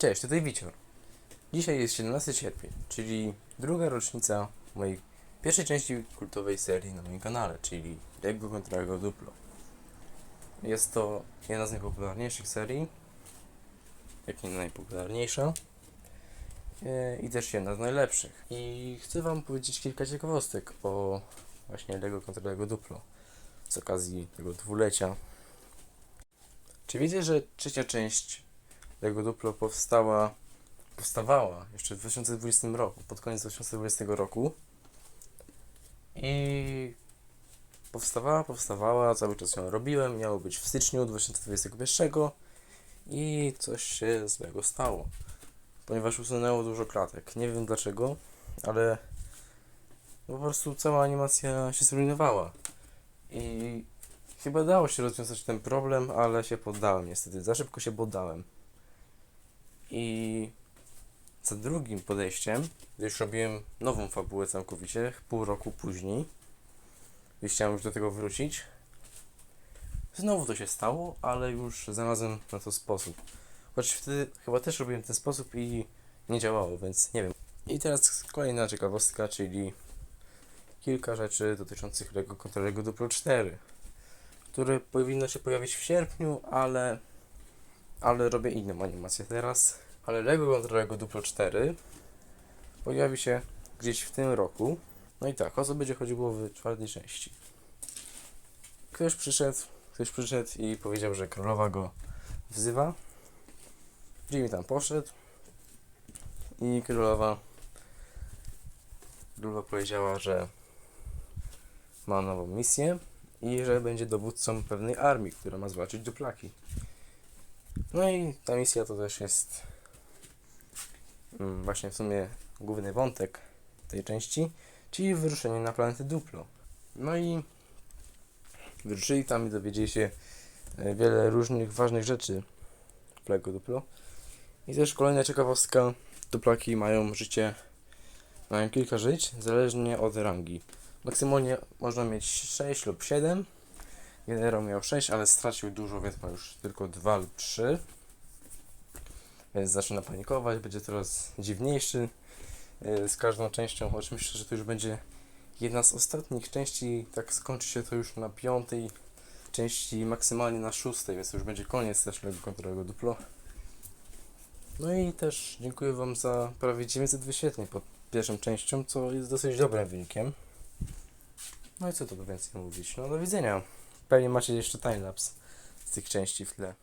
Cześć, tutaj Wicior. Dzisiaj jest 17 sierpień, czyli druga rocznica mojej pierwszej części kultowej serii na moim kanale, czyli Lego kontra Lego Duplo. Jest to jedna z najpopularniejszych serii, jak nie najpopularniejsza e, i też jedna z najlepszych. I chcę wam powiedzieć kilka ciekawostek o właśnie Lego kontra Lego Duplo z okazji tego dwulecia. Czy wiecie, że trzecia część Lego Duplo powstała, powstawała jeszcze w 2020 roku, pod koniec 2020 roku i powstawała, powstawała, cały czas ją robiłem, miało być w styczniu 2021 i coś się złego stało, ponieważ usunęło dużo klatek. Nie wiem dlaczego, ale po prostu cała animacja się zrujnowała i chyba dało się rozwiązać ten problem, ale się poddałem niestety, za szybko się poddałem. I za drugim podejściem, gdy już robiłem nową fabułę całkowicie, pół roku później, i chciałem już do tego wrócić, znowu to się stało, ale już znalazłem na to sposób. Choć wtedy chyba też robiłem ten sposób i nie działało, więc nie wiem. I teraz kolejna ciekawostka, czyli kilka rzeczy dotyczących Lego kontra Lego Duplo 4, które powinno się pojawić w sierpniu, ale ale robię inną animację teraz. Ale Lego kontra Lego Duplo 4 pojawi się gdzieś w tym roku. No i tak, o co będzie chodziło w czwartej części. Ktoś przyszedł, ktoś przyszedł i powiedział, że królowa go wzywa. Jimmy tam poszedł i królowa królowa powiedziała, że ma nową misję i że będzie dowódcą pewnej armii, która ma zwalczyć duplaki. No i ta misja to też jest mm, właśnie w sumie główny wątek tej części, czyli wyruszenie na planetę Duplo. No i wyruszyli tam i dowiedzieli się e, wiele różnych ważnych rzeczy w Lego Duplo. I też kolejna ciekawostka, duplaki mają życie, mają kilka żyć, zależnie od rangi. Maksymalnie można mieć 6 lub 7. Generał miał 6, ale stracił dużo, więc ma już tylko 2 lub 3. Więc zaczyna panikować, będzie coraz dziwniejszy yy, z każdą częścią, choć myślę, że to już będzie jedna z ostatnich części, tak skończy się to już na piątej części, maksymalnie na szóstej, więc to już będzie koniec też Lego Kontrolego Duplo. No i też dziękuję Wam za prawie 900 wyświetleń pod pierwszą częścią, co jest dosyć dobrym wynikiem. No i co tu więcej mówić? No do widzenia. Pewnie macie jeszcze timelapse z tych części w tle.